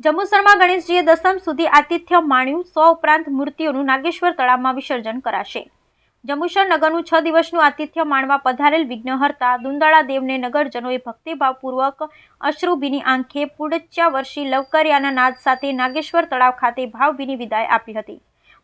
જંબુસરમાં ગણેશજીએ દસમ સુધી આતિથ્ય માણ્યું, સો ઉપરાંત મૂર્તિઓનું નાગેશ્વર તળાવમાં વિસર્જન કરાશે. જંબુસર નગરનું છ દિવસનું આતિથ્ય માણવા પધારેલ વિઘ્નહર્તા દુંદાળા દેવને નગરજનોએ ભક્તિભાવપૂર્વક અશ્રુભીની આંખે પુડચ્યા વર્ષી લવકરિયાના નાદ સાથે નાગેશ્વર તળાવ ખાતે ભાવભીની વિદાય આપી હતી.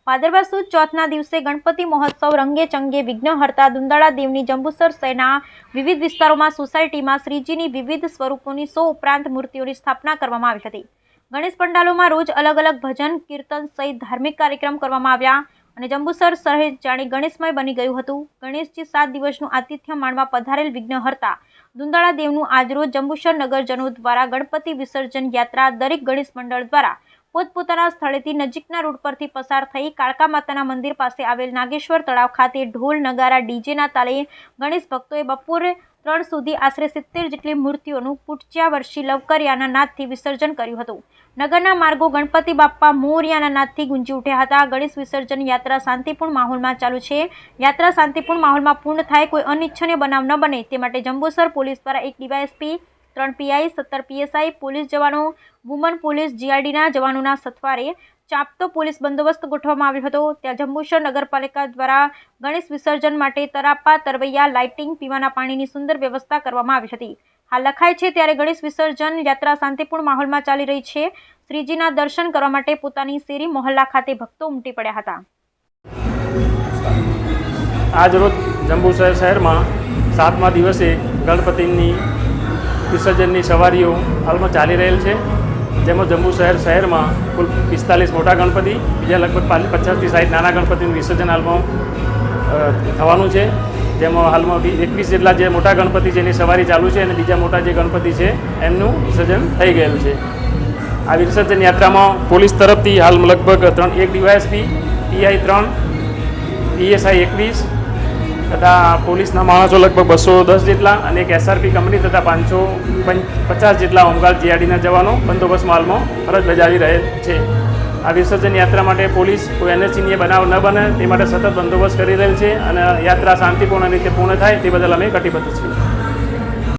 ભાદરવા સુદ ચોથના દિવસે ગણપતિ મહોત્સવ રંગે ચંગે વિઘ્નહર્તા દુંદાળા દેવની જંબુસર સેના વિવિધ વિસ્તારોમાં સોસાયટીમાં શ્રીજીની વિવિધ સ્વરૂપોની સો ઉપરાંત મૂર્તિઓની સ્થાપના કરવામાં આવી હતી. ગણેશ પંડાલોમાં રોજ અલગ અલગ ભજન, કીર્તન સહિત ધાર્મિક કાર્યક્રમ કરવામાં આવ્યા અને જંબુસર શહેર જાણે ગણેશમય બની ગયું હતું. ગણેશજી સાત દિવસનું આતિથ્ય માણવા પધારેલ વિઘ્નહર્તા દુંદાળા દેવનું આજરોજ જંબુસર નગરજનો દ્વારા ગણપતિ વિસર્જન યાત્રા દરેક ગણેશ મંડળ દ્વારા પોતપોતાના સ્થળેથી નજીકના રોડ પરથી પસાર થઈ કાળકા માતાના મંદિર પાસે આવેલ નાગેશ્વર તળાવ ખાતે ઢોલ નગારા ડીજેના તાલે ગણેશ ભક્તોએ બપોરે ત્રણ સુધી આશરે સિત્તેર જેટલી મૂર્તિઓનું પૂટચ્યા વર્ષી લવકરિયાના નાદથી વિસર્જન કર્યું હતું. નગરના માર્ગો ગણપતિ બાપ્પા મોરિયાના નાદથી ગુંજી ઉઠ્યા હતા. ગણેશ વિસર્જન યાત્રા શાંતિપૂર્ણ માહોલમાં ચાલુ છે. યાત્રા શાંતિપૂર્ણ માહોલમાં પૂર્ણ થાય કોઈ અનિચ્છનીય બનાવ ન બને તે માટે જંબુસર પોલીસ દ્વારા એક ડીવાયએસપી ત્રણ પીઆઈ, સત્તર પીએસઆઈ, પોલીસ જવાનો, વુમન પોલીસ, જીઆરડીના જવાનોના સથવારે ચાપતો પોલીસ બંદોબસ્ત ગોઠવવામાં આવ્યો હતો. ત્યાં જંબુસર નગરપાલિકા દ્વારા ગણેશ વિસર્જન માટે તરાપા, તરવૈયા લાઇટિંગ, પીવાના પાણીની સુંદર વ્યવસ્થા કરવામાં આવી હતી. હાલ લખાય છે, ત્યારે ગણેશ વિસર્જન યાત્રા શાંતિપૂર્ણ માહોલમાં ચાલી રહી છે. શ્રીજીના દર્શન કરવા માટે પોતાની શેરી મોહલ્લા ખાતે ભક્તો ઉમટી પડ્યા હતા. આજરોજ જંબુસર શહેરમાં સાતમા દિવસે ગણપતિની વિસર્જનની સવારીઓ હાલમાં ચાલી રહેલ છે. જેમાં જમ્મુ શહેર શહેરમાં કુલ પિસ્તાલીસ મોટા ગણપતિ, બીજા લગભગ પચાસથી સાઠ નાના ગણપતિનું વિસર્જન હાલમાં થવાનું છે. જેમાં હાલમાં એકવીસ જેટલા જે મોટા ગણપતિ એની સવારી ચાલુ છે અને બીજા મોટા જે ગણપતિ છે, એમનું વિસર્જન થઈ ગયેલું છે. આ વિસર્જન યાત્રામાં પોલીસ તરફથી હાલ લગભગ ત્રણ, એક ડીવાયએસપી, પીઆઈ ત્રણ, પીએસઆઈ એકવીસ તથા પોલીસના માણસો લગભગ બસો દસ જેટલા અને એક એસઆરપી કંપની તથા પાંચસો પચાસ જેટલા હોમગાર્ડ જીઆરડીના જવાનો બંદોબસ્ત માલમાં ફરજ બજાવી રહેલ છે. આ વિસર્જન યાત્રા માટે પોલીસ કોઈ એનએસસીની બનાવ ન બને, તે માટે સતત બંદોબસ્ત કરી રહેલ છે અને યાત્રા શાંતિપૂર્ણ રીતે પૂર્ણ થાય તે બદલ અમે કટિબદ્ધ છીએ.